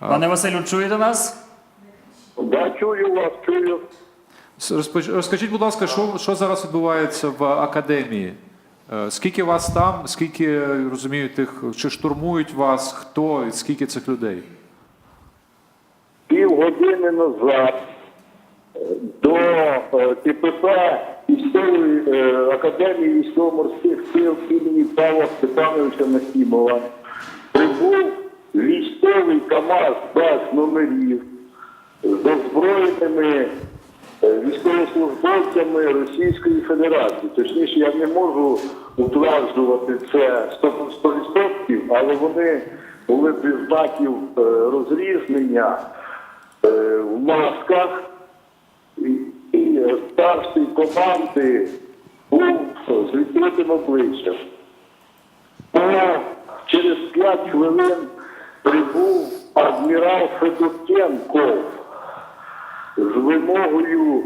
Пане Василю, чуєте нас? Да, чую вас, чую. Розпоч- Розкажіть, будь ласка, що, що зараз відбувається в академії? Е, Скільки вас там, скільки я розумію, тих, чи штурмують вас, хто і скільки цих людей? Півгодини назад е, до е, ТПП військової е, академії військово-морських сил імені Павла Степановича Нахімова прибув КАМАЗ без номерів з озброєними е, військовослужбовцями Російської Федерації. Точніше, я не можу утверджувати це 100%, але вони були без знаків е, розрізнення е, в масках. І, старший команди був з відкритим обличчям. Через 5 хвилин прибув адмірал Федотенков з вимогою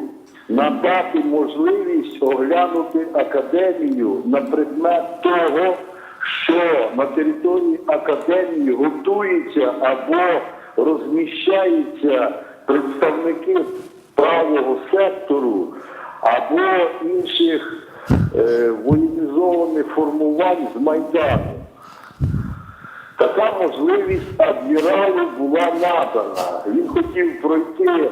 надати можливість оглянути академію на предмет того, що на території академії готуються або розміщаються представники правого сектору або інших е, воєнізованих формувань з Майдану. Така можливість адміралу була надана. Він хотів пройти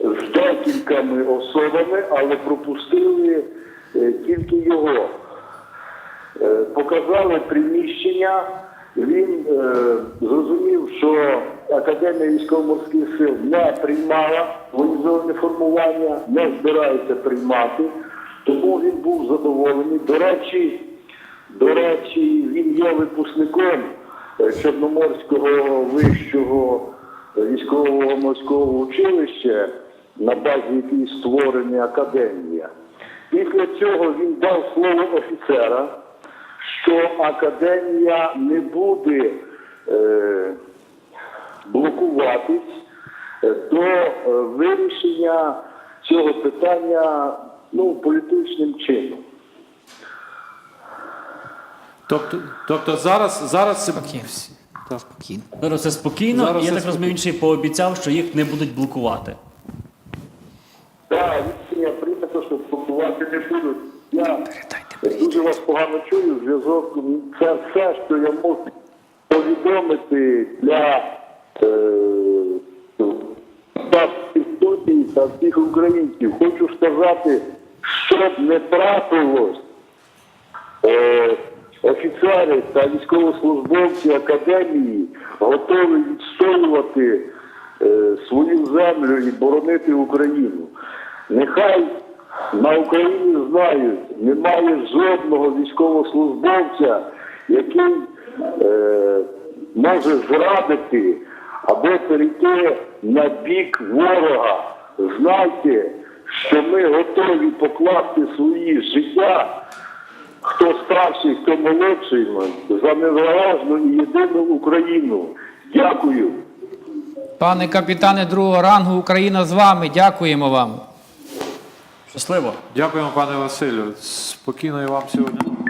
з декількома особами, але пропустили е, тільки його. Е, Показали приміщення. Він е, зрозумів, що Академія військово-морських сил не приймала воєнізоване формування, не збирається приймати. Тому він був задоволений. До речі, до речі, він є випускником Чорноморського вищого військового морського училища, на базі якої створена академія. Після цього він дав слово офіцера, що академія не буде е, блокуватись е, до е, вирішення цього питання ну, політичним чином. Тобто, тобто зараз, зараз це Спокійно. так. Спокійно. Зараз все спокійно, Зараз і я все так розумію, він ще й пообіцяв, що їх не будуть блокувати. Так, рішення прийнято, що спілкувати не будуть. Я дуже вас погано чую. Зв'язок це все, що я можу повідомити для е, всіх студій та всіх українців. Хочу сказати, щоб не трапилось. Офіцери та військовослужбовці академії готові відстоювати е, свою землю і боронити Україну. Нехай на Україні знають, немає жодного військовослужбовця, який е, може зрадити або перейти на бік ворога. Знайте, що ми готові покласти свої життя хто старший, хто молодший, за незалежну і єдину Україну. Дякую. Пане капітане другого рангу, Україна з вами. Дякуємо вам. Щасливо! Дякуємо, пане Василю. Спокійної вам сьогодні.